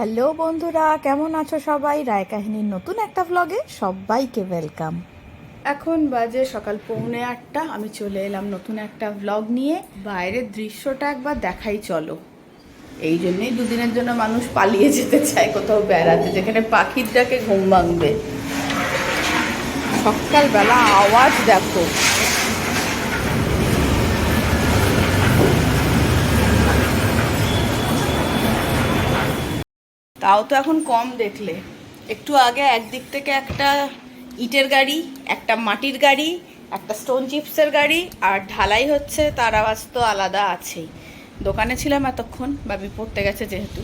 Hello বন্ধুরা, কেমন আছো সবাই? রায় কাহিনীর নতুন একটা ভ্লগে সবাইকে ওয়েলকাম এখন বাজে সকাল পৌনে আটটা, আমি চলে এলাম নতুন একটা ভ্লগ নিয়ে। বাইরের দৃশ্যটা একবার দেখাই চলো। এই জন্যই দুদিনের জন্য মানুষ পালিয়ে যেতে চায় কোথাও বেড়াতে, যেখানে পাখির ডাকে ঘুম ভাঙবে। সকালবেলা আওয়াজ দেখো। তাও তো এখন কম দেখলে। একটু আগে একদিক থেকে একটা ইটের গাড়ি, একটা মাটির গাড়ি, একটা স্টোন চিপসের গাড়ি, আর ঢালাই হচ্ছে, তার আওয়াজ তো আলাদা আছেই। দোকানে ছিলাম এতক্ষণ বাবি পড়তে গেছে যেহেতু।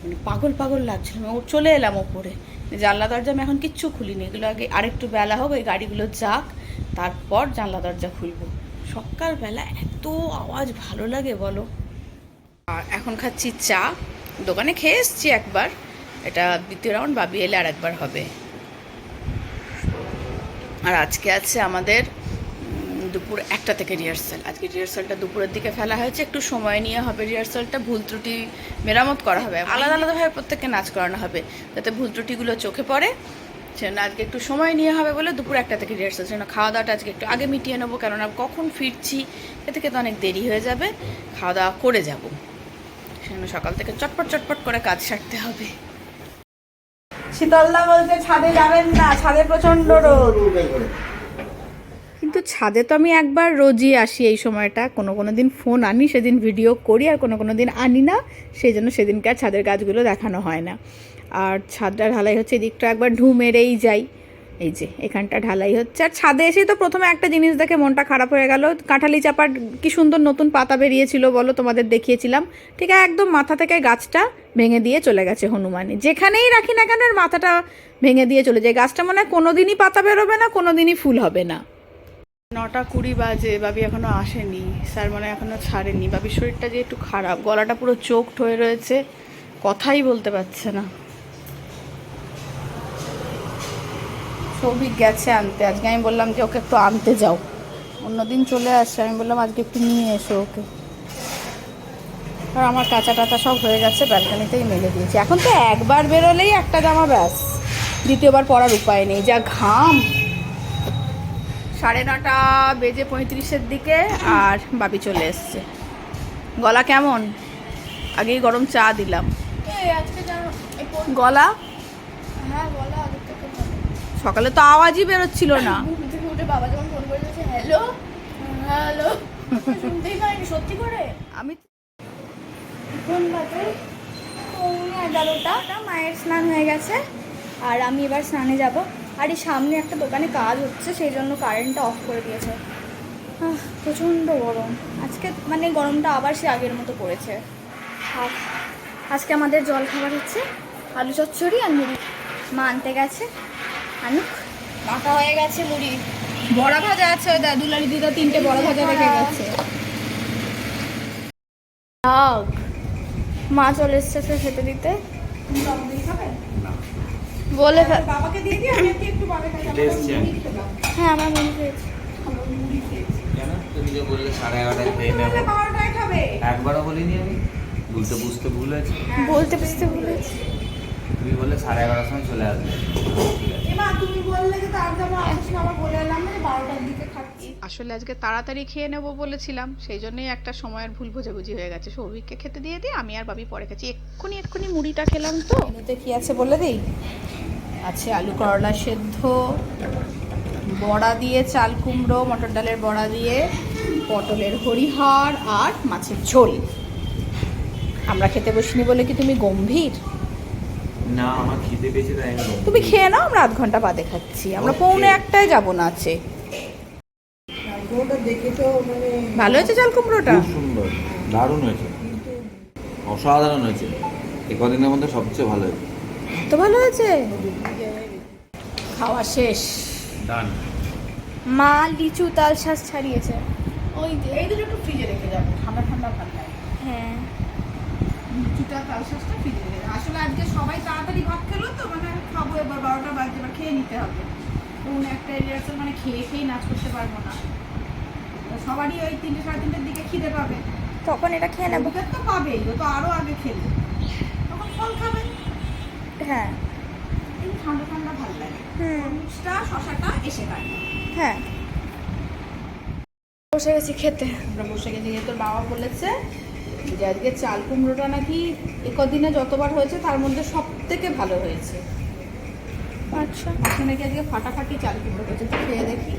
মানে পাগল পাগল লাগছিল ও চলে এলাম ওপরে। জানলা দরজা আমি এখন কিচ্ছু খুলিনি, এগুলো আগে আরেকটু বেলা হোক, ওই গাড়িগুলো যাক, তারপর জানলা দরজা খুলবো। সকালবেলা এত আওয়াজ ভালো লাগে বলো। আর এখন খাচ্ছি চা। দোকানে খেয়ে এসছি একবার। এটা দ্বিতীয় রাউন্ড, বাবি এলে আর একবার হবে। আর আজকে আছে আমাদের দুপুর একটা থেকে রিহার্সাল আজকে রিহার্সালটা দুপুরের দিকে ফেলা হয়েছে, একটু সময় নিয়ে হবে রিহার্সালটা ভুল ত্রুটি মেরামত করা হবে। আলাদা আলাদাভাবে প্রত্যেককে নাচ করানো হবে, যাতে ভুল ত্রুটিগুলো চোখে পড়ে। সেজন্য আজকে একটু সময় নিয়ে হবে বলে দুপুর একটা থেকে রিহার্সাল সেজন্য খাওয়া দাওয়াটা আজকে একটু আগে মিটিয়ে নেব, কেননা কখন ফিরছি, এ থেকে তো অনেক দেরি হয়ে যাবে। খাওয়া দাওয়া করে যাব। সেজন্য সকাল থেকে চটপট চটপট করে কাজ সারতে হবে। শীতলদা বলতে ছাদে যাবেন না ছাদে প্রচণ্ড রোদ। কিন্তু ছাদে তো আমি একবার রোজই আসি এই সময়টা। কোনো কোনো দিন ফোন আনি সেদিন ভিডিও করি আর কোনো কোনো দিন আনি না। সেই জন্য সেদিনকে আর ছাদের গাছগুলো দেখানো হয় না। আর ছাদটা ঢালাই হচ্ছে এদিকটা একবার ঢু মেরেই যাই। এই যে, এখানটা ঢালাই হচ্ছে। আর ছাদে এসেই তো প্রথমে একটা জিনিস দেখে মনটা খারাপ হয়ে গেল। কাঁঠালি চাপার কি সুন্দর নতুন পাতা বেরিয়েছিল বলো, তোমাদের দেখিয়েছিলাম। ঠিক আছে, একদম মাথা থেকে গাছটা ভেঙে দিয়ে চলে গেছে হনুমানে। যেখানেই রাখি না কেন মাথাটা ভেঙে দিয়ে চলে যায়। গাছটা মনে হয় কোনো দিনই পাতা বেরোবে না কোনো দিনই ফুল হবে না। নটা কুড়ি বাজে বাবি এখনও আসেনি। স্যার মনে হয় এখনও ছাড়েনি। বাবির শরীরটা যে একটু খারাপ, গলাটা পুরো চোখ হয়ে রয়েছে। কথাই বলতে পারছে না। সৌভিক গেছে আনতে। আজকে আমি বললাম যে ওকে একটু আনতে যাও। অন্যদিন চলে আসছে। আমি বললাম আজকে একটু নিয়ে এসো ওকে। আর আমার কাঁচা টাচা সব হয়ে গেছে ব্যালকানিতেই মেলে দিয়েছি। এখন তো একবার বেরোলেই একটা জামা ব্যাস। দ্বিতীয়বার পরার উপায় নেই। যা ঘাম। সাড়ে নটা বেজে পঁয়ত্রিশের দিকে আর বাবি চলে এসছে। গলা কেমন? আগেই গরম চা দিলাম। গলা? হ্যাঁ সকালে তো আওয়াজই বেরোচ্ছিল না। উঠে বাবা যখন ফোন করে হ্যালো হ্যালো শুনতেই পাইনি সত্যি করে? আমি ফোন বাজে পৌনে এগারোটা মায়ের স্নান হয়ে গেছে। আর আমি এবার স্নানে যাব। আর এই সামনে একটা দোকানে কাজ হচ্ছে সেই জন্য কারেন্টটা অফ করে দিয়েছে। প্রচণ্ড গরম। আজকে মানে গরমটা আবার সে আগের মতো পড়েছে আর আজকে আমাদের জল খাবার হচ্ছে আলু চচ্চড়ি আর মুড়ি। মা আনতে গেছে। আনুক মাখা হয়ে গেছে মুড়ি। বড়া ভাজা আছে ওই দুলারি দিদা তিনটে বড়া ভাজা রেখে গেছে। মা চলে এসছে খেতে দিতে। বলে বাবাকে দিয়ে দিই আমি একটু আমি। হ্যাঁ আমার মনে হয়েছে তুমি যে বললে সাড়ে এগারোটায় খেয়ে নেব। একবারও বলিনি আমি। বলতে বুঝতে ভুল হয়েছে। বলতে বুঝতে ভুলেছি তুমি বললে সাড়ে এগারোটার সময় চলে আসবে। ঠিক আছে। তুমি বললে বলে এলাম বারোটার দিকে খাচ্ছি। আসলে আজকে তাড়াতাড়ি খেয়ে নেব বলেছিলাম সেই জন্যই একটা সময়ের ভুল বোঝাবুঝি হয়ে গেছে। সৌভিককে খেতে দিয়ে দিই আমি আর বাবি পরে খাচ্ছি। এক্ষুনি এক্ষুনি মুড়িটা খেলাম তো। মেনুতে কি আছে বলে দিই? আছে আলু করলা সেদ্ধ বড়া দিয়ে চাল কুমড়ো মটর ডালের বড়া দিয়ে পটলের হরিহার আর মাছের ঝোল। আমরা খেতে বসিনি বলে কি তুমি গম্ভীর? না আমার খিদে পেয়েছে তাই তুমি খেয়ে নাও আমরা আধ ঘণ্টা বাদে খাচ্ছি। আমরা পৌনে একটায় যাব না আছে ভালো হয়েছে চাল কুমড়োটা সুন্দর। দারুণ হয়েছে। অসাধারণ হয়েছে। এ কদিনের মধ্যে সবচেয়ে ভালো হয়েছে। তো ভালো হয়েছে? খাওয়া শেষ। ডান মা লিচু তাল শাঁস ছাড়িয়েছে। ওই যে এই দুটো একটু ফ্রিজে রেখে যাব। ঠান্ডা ঠান্ডা ভালো লাগে হ্যাঁ। লুচিটা তাল শাঁসটা ফ্রিজে। আসলে আজকে সবাই তাড়াতাড়ি ভাত খেলো তো মানে খাব এবার বারোটা বাজে এবার খেয়ে নিতে হবে। একটা রিহার্সাল মানে খেয়ে খেয়ে নাচ করতে পারব না। সবারই ওই তিনটে সাড়ে তিনটের দিকে খিদে পাবে। তখন এটা খেয়ে নেব। তো পাবেই ও তো আরও আগে খেলে। তখন ফল খাবে। হ্যাঁ। ঠান্ডা ঠান্ডা ভালো লাগে। হুম। তরমুজটা শশাটা এসে কাটে হ্যাঁ। বসে গেছি খেতে। আমরা বসে গেছি তোর বাবা বলেছে যে আজকে চাল কুমড়োটা নাকি একদিনে যতবার হয়েছে তার মধ্যে সব থেকে ভালো হয়েছে। আচ্ছা। আজকে নাকি আজকে ফাটাফাটি চাল কুমড়ো হয়েছে তো খেয়ে দেখি।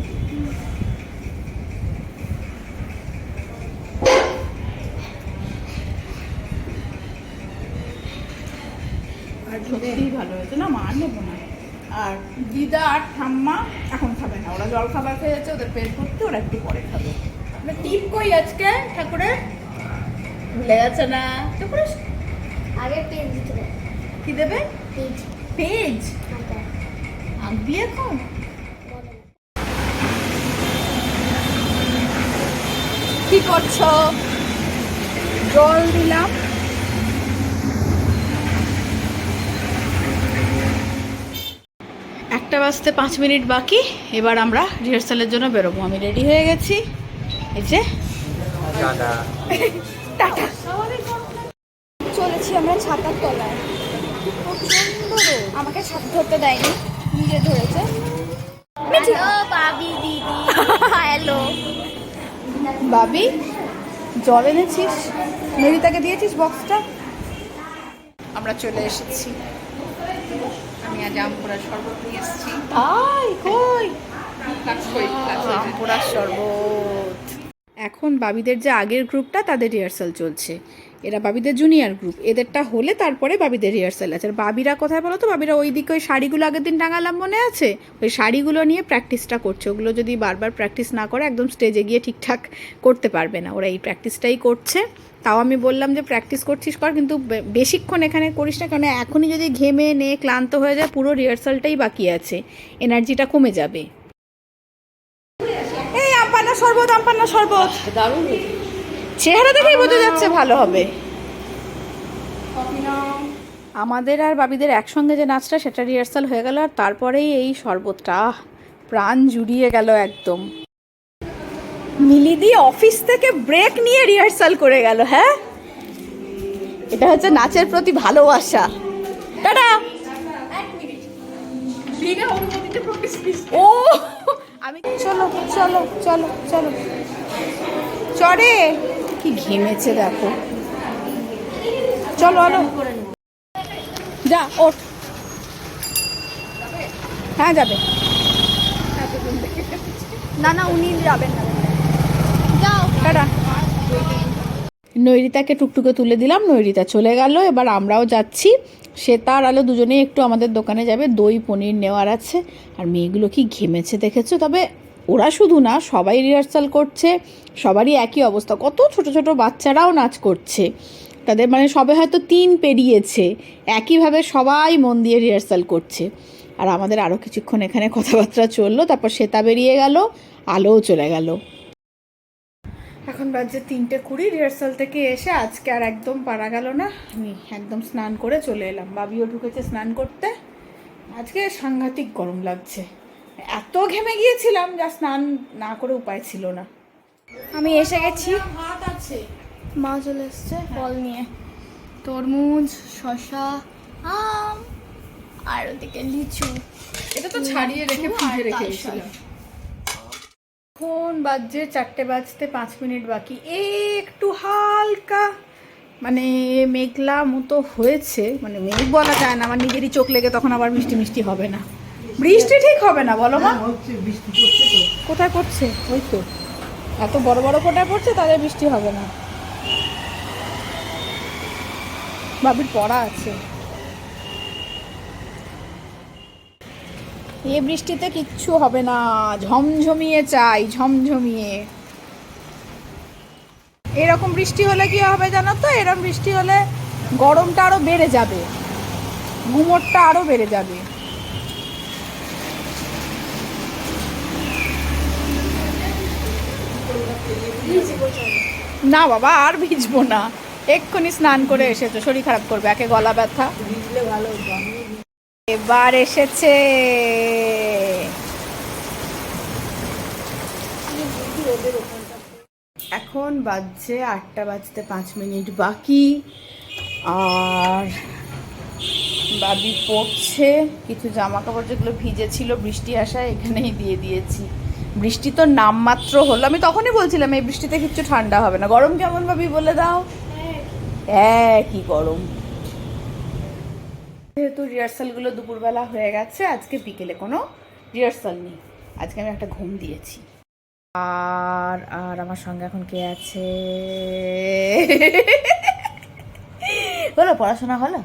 আর সত্যিই ভালো হয়েছে না মা আর নেব না। আর দিদা আর ঠাম্মা এখন খাবে না ওরা জল খাবার খেয়ে যাচ্ছে ওদের পেট ভর্তি ওরা একটু পরে খাবে। টিপ কই আজকে ঠাকুরের? ভুলে গেছে না। আগে পেজ দিতে কি দেবে? পেজ পেজ আঁকবি এখন? কি করছ? জল দিলাম। একটা বাজতে পাঁচ মিনিট বাকি। এবার আমরা রিহার্সালের জন্য বেরোবো। আমি রেডি হয়ে গেছি। এই যে। টাটা। চলেছি আমরা ছাতার তলায়। আমাকে ছাতা ধরতে দেয়নি নিজে ধরেছে। বাবি দিদি। হ্যালো। বাবি জল এনেছিস? মেরিতাকে দিয়েছিস বক্সটা? আমরা চলে এসেছি। আমি আজ আমপুরার শরবত নিয়ে এসেছি। তাই কই? আমপুরার শরবত। এখন বাবিদের যে আগের গ্রুপটা, তাদের রিহার্সাল চলছে। এরা বাবিদের জুনিয়র গ্রুপ এদেরটা হলে তারপরে বাবিদের রিহার্সাল আছে। আর বাবিরা কোথায় বলো তো বাবিরা ওই দিকে ওই শাড়িগুলো আগের দিন টাঙালাম মনে আছে? ওই শাড়িগুলো নিয়ে প্র্যাকটিসটা করছে। ওগুলো যদি বারবার প্র্যাকটিস না করে, একদম স্টেজে গিয়ে ঠিকঠাক করতে পারবে না। ওরা এই প্র্যাকটিসটাই করছে। তাও আমি বললাম যে প্র্যাকটিস করছিস কর, কিন্তু বেশিক্ষণ এখানে করিস না। কারণ এখনই যদি ঘেমে, নে, ক্লান্ত হয়ে যায়, পুরো রিহার্সালটাই বাকি আছে। এনার্জিটা কমে যাবে। শরবত আম্পান্না শরবত। চেহারা দেখেই বোঝা যাচ্ছে ভালো হবে। আমাদের আর বাবিদের একসঙ্গে যে নাচটা সেটা রিহার্সাল হয়ে গেল আর তারপরেই এই শরবতটা। প্রাণ জুড়িয়ে গেল একদম। মিলিদি অফিস থেকে ব্রেক নিয়ে রিহার্সাল করে গেল হ্যাঁ? এটা হচ্ছে নাচের প্রতি ভালোবাসা। টাটা! ও! আমি চলো চলো চলো চলো। চরে কি ঘেমেছে দেখো। চলো, আলো। যা, ওঠ। হ্যাঁ যাবে। না না, উনি যাবেন না। যাও। টাটা। নৈরিতাকে টুকটুকে তুলে দিলাম, নৈরিতা চলে গেল, এবার আমরাও যাচ্ছি। সে তার আলো দুজনেই একটু আমাদের দোকানে যাবে। দই, পনির নেওয়ার আছে। আর মেয়েগুলো কি ঘেমেছে দেখেছ? তবে ওরা শুধু না, সবাই রিহার্সাল করছে, সবারই একই অবস্থা। কত ছোট ছোট বাচ্চারাও নাচ করছে। তাদের মানে সবে হয়তো তিন পেরিয়েছে। একইভাবে সবাই মন দিয়ে রিহার্সাল করছে। আর আমাদের আরও কিছুক্ষণ এখানে কথাবার্তা চলল, তারপর শ্বেতা বেরিয়ে গেল, আলোও চলে গেল। এখন বাজে তিনটে কুড়ি রিহার্সাল থেকে এসে আজকে আর একদম পারা গেল না। আমি একদম স্নান করে চলে এলাম। বাবিও ঢুকেছে স্নান করতে। আজকে সাংঘাতিক গরম লাগছে। এত ঘেমে গিয়েছিলাম যা স্নান না করে উপায় ছিল না। আমি এসে গেছি। ভাত আছে। মা চলে এসছে ফল নিয়ে। তরমুজ শশা আম আর ওদিকে লিচু। এটা তো ছাড়িয়ে রেখে ফ্রিজে রেখে এখন বাজছে চারটে বাজতে পাঁচ মিনিট বাকি। একটু হালকা মানে মেঘলা মতো হয়েছে মানে মেঘ বলা যায় না আমার নিজেরই চোখ লেগে তখন আবার মিষ্টি মিষ্টি হবে না। বৃষ্টি ঠিক হবে না বলো মা। কোথায় পড়ছে? ওই তো। এত বড় বড় ফোটায় পড়ছে তাদের বৃষ্টি হবে না। বাবির পড়া আছে। এ বৃষ্টিতে কিচ্ছু হবে না। ঝমঝমিয়ে চাই, ঝমঝমিয়ে। এরকম বৃষ্টি হলে কি হবে জানো তো? এরকম বৃষ্টি হলে গরমটা আরও বেড়ে যাবে। ঘুমোরটা আরও বেড়ে যাবে। না বাবা, আর ভিজবো না। এক্ষুনি স্নান করে এসেছ, শরীর খারাপ করবে, একে গলা ব্যথা। এবার এসেছে। এখন বাজছে আটটা বাজতে পাঁচ মিনিট বাকি। আর বাবি পড়ছে কিছু জামা কাপড় যেগুলো ভিজে ছিল বৃষ্টি আসায় এখানেই দিয়ে দিয়েছি। বৃষ্টি তো নামমাত্র হলো। আমি তখনই বলছিলাম এই বৃষ্টিতে কিচ্ছু ঠান্ডা হবে না। গরম কেমন ভাবি বলে দাও? হ্যাঁ কি গরম। যেহেতু রিহার্সালগুলো দুপুরবেলা হয়ে গেছে আজকে বিকেলে কোনো রিহার্সাল নেই। আজকে আমি একটা ঘুম দিয়েছি। আর আর আমার সঙ্গে এখন কে আছে? হলো পড়াশোনা হলো?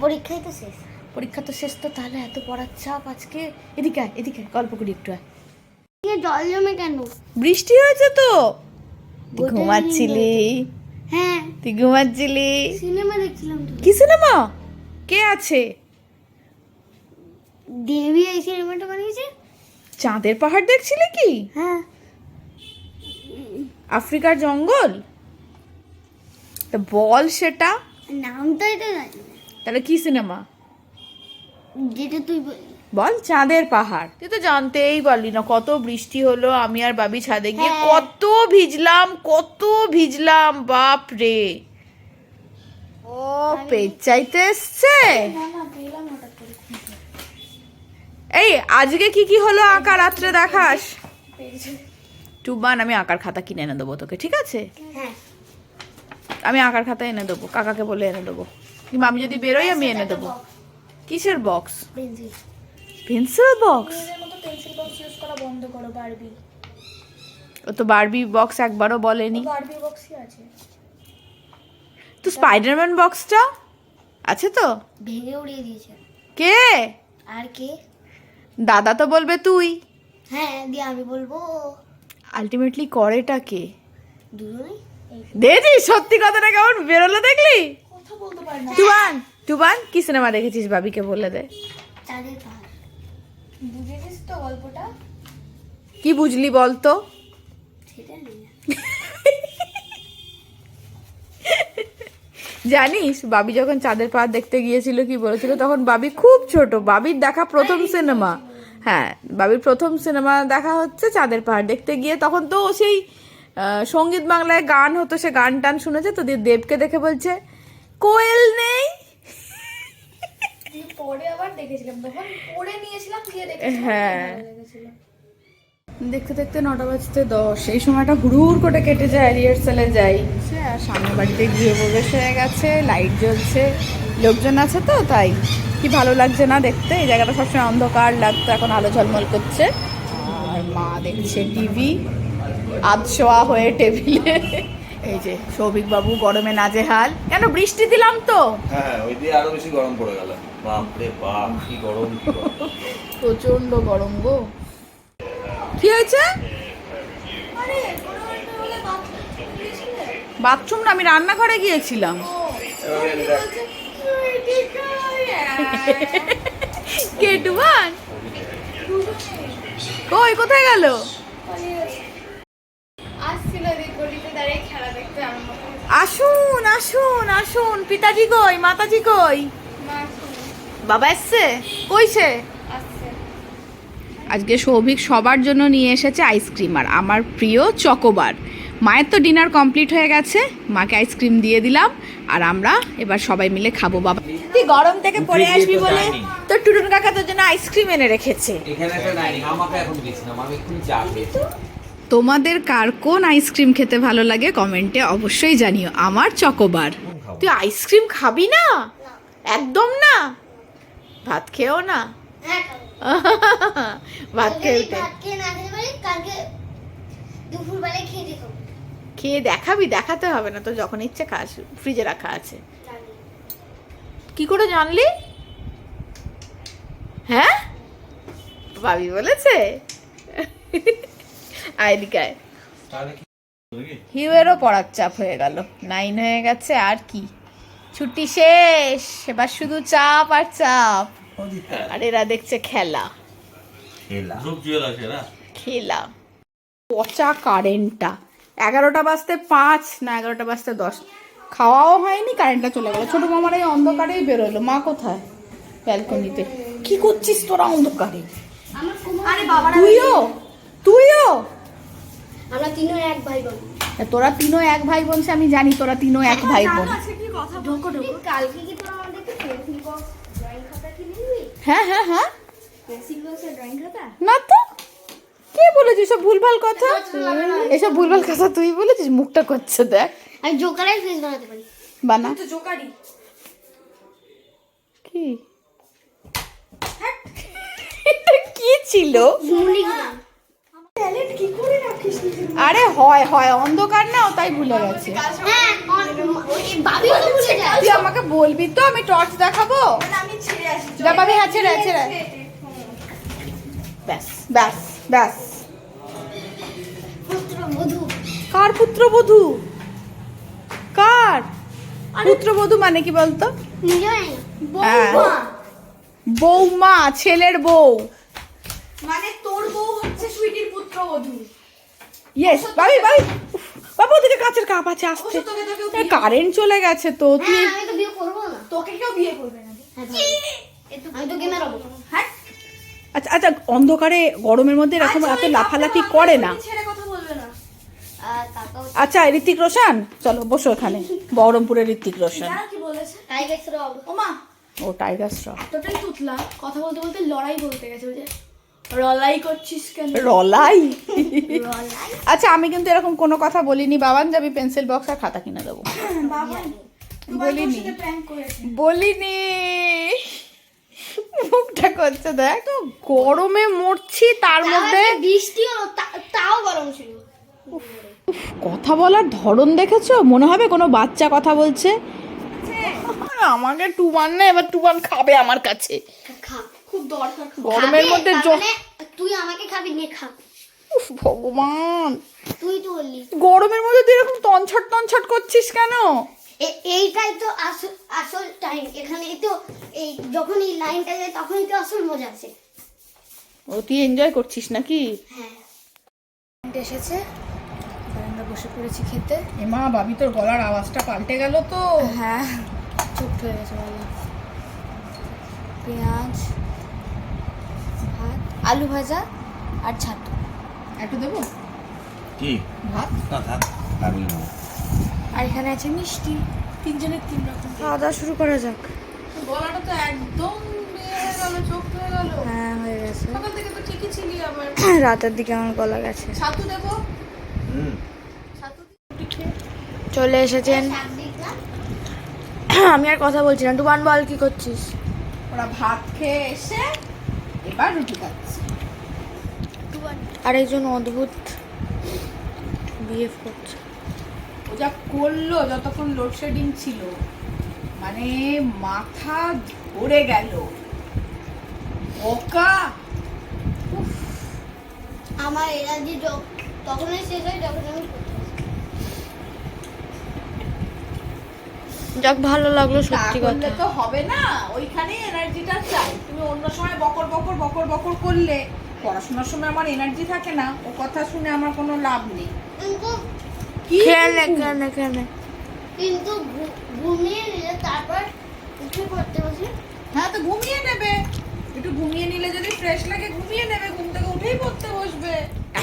পরীক্ষাই তো শেষ। পরীক্ষা তো শেষ তো তাহলে এত পড়ার চাপ আজকে? এদিকে আয়, এদিকে গল্প করি একটু আয়। জল জমে কেন? বৃষ্টি হয়েছে তো। তুই ঘুমাচ্ছিলি। হ্যাঁ। তুই ঘুমাচ্ছিলি। সিনেমা দেখছিলাম কি সিনেমা? কে আছে? দেবী এই সিনেমাটা বানিয়েছে? চাঁদের পাহাড় দেখছিলে কি? হ্যাঁ। আফ্রিকার জঙ্গল? তা বল সেটা। নামটা এটা জানি। তাহলে কি সিনেমা? যেটা তুই বল। চাঁদের পাহাড়। তুই তো জানতেই পারলি না কত বৃষ্টি হলো আমি আর বাবি ছাদে গিয়ে হ্যাঁ। কত ভিজলাম কত ভিজলাম বাপ রে ও পেট চাইতে এসছে? এই আজকে কি কি হলো আঁকা রাত্রে দেখাস? টুবান আমি আঁকার খাতা কিনে এনে দেবো তোকে ঠিক আছে? হ্যাঁ। আমি আঁকার খাতা এনে দেবো কাকাকে বলে এনে দেবো। কিংবা আমি যদি বেরোই আমি এনে দেবো। কিসের বক্স? পেন্সিল। বক্স? ও তো বারবি বক্স একবারও বলেনি। বারবি বক্সই আছে। তো স্পাইডারম্যান বক্সটা আছে তো? ভেঙে উড়িয়ে দিয়েছে। কে? আর কে? দাদা তো বলবে তুই। হ্যাঁ দিয়ে আমি বলব আলটিমেটলি করেটা কে? দুজনেই? দেখি সত্যি কথাটা কেমন? বেরোলো দেখলি? কথা বলতে পারি না। টুবান টুবান কি সিনেমা দেখেছিস বাবিকে বলে দে। চাঁদের পাহাড়। বুঝেছিস তো গল্পটা? কি বুঝলি বলতো? সেটা নেই না জানিস বাবি যখন চাঁদের পাহাড় দেখতে গিয়েছিল কি বলেছিল তখন বাবি খুব ছোট। বাবির দেখা প্রথম সিনেমা। হ্যাঁ বাবির প্রথম সিনেমা দেখা হচ্ছে চাঁদের পাহাড় দেখতে গিয়ে। তখন তো সেই সংগীত বাংলায় গান হতো সে গান টান শুনেছে তো দিয়ে দেবকে দেখে বলছে কোয়েল নেই? পরে আবার দেখেছিলাম তখন পড়ে নিয়েছিলাম দিয়ে দেখে হ্যাঁ। দেখতে দেখতে নটা বাজতে দশ। এই সময়টা হুড়ুর করে কেটে যায় রিহার্সালে যাই। আর সামনের বাড়িতে গিয়ে প্রবেশ হয়ে গেছে লাইট জ্বলছে। লোকজন আছে তো তাই। কি ভালো লাগছে না দেখতে? এই জায়গাটা সবসময় অন্ধকার লাগতো এখন আলো ঝলমল করছে। আর মা দেখছে টিভি আধ শোয়া হয়ে টেবিলে। এই যে সৌভিক বাবু গরমে নাজেহাল। কেন বৃষ্টি দিলাম তো? হ্যাঁ ওই দিয়ে আরও বেশি গরম পড়ে গেল। বাপ রে বাপ কি গরম। প্রচণ্ড গরম গো। কি হয়েছে? বাথরুম না, আমি রান্নাঘরে গিয়েছিলাম। কেটুমান কই, কোথায় গেল? আসুন আসুন আসুন, পিতাজি কই, মাতাজি কই? বাবা এসছে? কইছে? আজকে সৌভিক সবার জন্য নিয়ে এসেছে আইসক্রিম আর আমার প্রিয় চকোবার। মায়ের তো ডিনার কমপ্লিট হয়ে গেছে মাকে আইসক্রিম দিয়ে দিলাম আর আমরা এবার সবাই মিলে খাব বাবা। তুই গরম থেকে পরে আসবি বলে তোর টুটুন কাকা তোর জন্য আইসক্রিম এনে রেখেছে। তোমাদের কার কোন আইসক্রিম খেতে ভালো লাগে কমেন্টে অবশ্যই জানিও আমার চকোবার। তুই আইসক্রিম খাবি না? একদম না? ভাত খেয়েও না? হ্যাঁ। ভাত খেয়ে উঠে। খেয়ে না খেতে পারি কালকে দুপুরবেলায় খেয়ে দেখাবি দেখাতে হবে না তো যখন ইচ্ছে খাস ফ্রিজে রাখা আছে। কি করে জানলি? হ্যাঁ? ভাবি বলেছে। আইডিকায় তাহলে হিউয়েরও পড়ার চাপ হয়ে গেল। নাইন হয়ে গেছে আর কি? ছুটি শেষ এবার শুধু চাপ আর চাপ। আর এরা দেখছে খেলা। খেলা। খেলা। পচা কারেন্টটা এগারোটা বাজতে পাঁচ না এগারোটা বাজতে দশ। খাওয়াও হয়নি কারেন্টটা চলে গেল। ছোট মামার এই অন্ধকারেই বেরোলো। মা কোথায়? ব্যালকনিতে। কি করছিস তোরা অন্ধকারে? আমার আরে তুইও? তুইও? আমরা তিনও এক ভাই বোন তোরা তিনও এক ভাই বোন সে আমি জানি তোরা তিনও এক ভাই বোন আছে কি কথা ঢোকো ঢোকো। কালকে কি তোরা হ্যাঁ হ্যাঁ হ্যাঁ। না তো। কে বলেছিস সব ভুলভাল কথা? এসব ভুলভাল কথা তুই বলেছিস? মুখটা করছে দেখ। আমি জোকারের ফেস বানাতে পারি। বানা। তো জোকারি। কি? কি ছিল? আরে হয় হয়। অন্ধকার না তাই ভুলে গেছে। হ্যাঁ তুই আমাকে বলবি তো আমি টর্চ দেখাবো। মানে আমি ছেড়ে আসি যা বাবি হ্যাঁ ছেড়ে ছেড়ে। ব্যাস ব্যাস পুত্র কার পুত্রবধূ? কার? পুত্রবধূ মানে কি বলতো। হ্যাঁ। বৌমা। বৌমা ছেলের বউ। মানে তোর বউ হচ্ছে সুইটির পুত্রবধূ। ইয়েস বাবি বাবি বাবু ওদিকে কাছের কাপ আছে কেউ কারেন্ট চলে গেছে তো তুই হ্যাঁ আমি তো বিয়ে করব না। তোকে কেউ বিয়ে করবে না। হ্যাঁ, তাহলে। আমি তো গেমের হব। হ্যাঁ। আচ্ছা আচ্ছা অন্ধকারে গরমের মধ্যে এরকম এত লাফালাফি করে না। ছেড়ে কথা বলবে না। আচ্ছা ঋতিক রোশন? চলো বসো এখানে। বহরমপুরের ঋতিক রোশন। ও টাইগার শ্রফ এতটাই তুতলা। কথা বলতে বলতে লড়াই বলতে গেছে রলাই করছিস কেন? রলাই? আচ্ছা আমি কিন্তু এরকম কোনো কথা বলিনি। বাবান যাবি পেন্সিল বক্স আর খাতা কিনে দেবো। বলিনি। বলিনি। মুখটা করছে দেখ তো গরমে মরছি তার মধ্যে তাও বৃষ্টি তা- তাও গরম ছিল। কথা বলার ধরন দেখেছ? মনে হবে কোনো বাচ্চা কথা বলছে। আমাকে টুবান না এবার টুবান খাবে আমার কাছে। খা খুব দরকার গরমের মধ্যে মানে তুই আমাকে খাবি নে খা। উফ, ভগবান। তুই তো বললি। গরমের মধ্যে তুই এরকম তনছট তনছট করছিস কেন? এ- এইটাই তো আসল আসল টাইম এখানে তো এই যখন এই লাইনটা যায় তখনই তো আসল মজা আছে ও তুই এনজয় করছিস নাকি? হ্যাঁ। এসেছে। আমরা বসে পড়েছি খেতে। এমা বাবি তোর গলার আওয়াজটা পাল্টে গেল তো। হ্যাঁ। চুপ হয়ে গেছে পেঁয়াজ। আলু ভাজা আর ছাতু। একটু দেবো? কি? ভাত? না থাক আর এখানে আছে মিষ্টি। তিনজনের তিন রকম। খাওয়া দাওয়া শুরু করা যাক। গলাটা তো একদম হয়ে গেল চোখ হয়ে গেল। হ্যাঁ হয়ে গেছে। রাতের দিকে আমার গলা গেছে। ছাতু দেবো? হুম। চলে এসেছেন। আমি আর কথা বলছি না। টুবান বল কি করছিস? ওরা ভাত খেয়ে এসে এবার রুটি খাচ্ছে আর অদ্ভুত বিহেভ করছে। ও যা করল যতক্ষণ লোডশেডিং ছিল মানে মাথা ধরে গেল। ওকা আমার এনার্জি তখনই শেষ হয় যখন আমি করতে বসি। যাক ভালো লাগল সত্যি কথা। তো হবে না ওইখানে এনার্জিটা চাই। তুমি অন্য সময় বকর বকর বকর বকর করলে পড়াশোনার সময় আমার এনার্জি থাকে না ও কথা শুনে আমার কোনো লাভ নেই। নে খেয়াল নে কিন্তু ঘুমিয়ে নিলে তারপর উঠে পড়তে বসে। হ্যাঁ তো ঘুমিয়ে নেবে। একটু ঘুমিয়ে নিলে যদি ফ্রেশ লাগে ঘুমিয়ে নেবে ঘুম থেকে উঠেই পড়তে বসবে।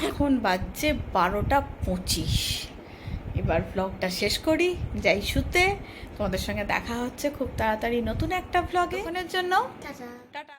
এখন বাজছে বারোটা পঁচিশ। এবার ব্লগটা শেষ করি। যাই শুতে। তোমাদের সঙ্গে দেখা হচ্ছে খুব তাড়াতাড়ি নতুন একটা ব্লগে জন্য টাটা।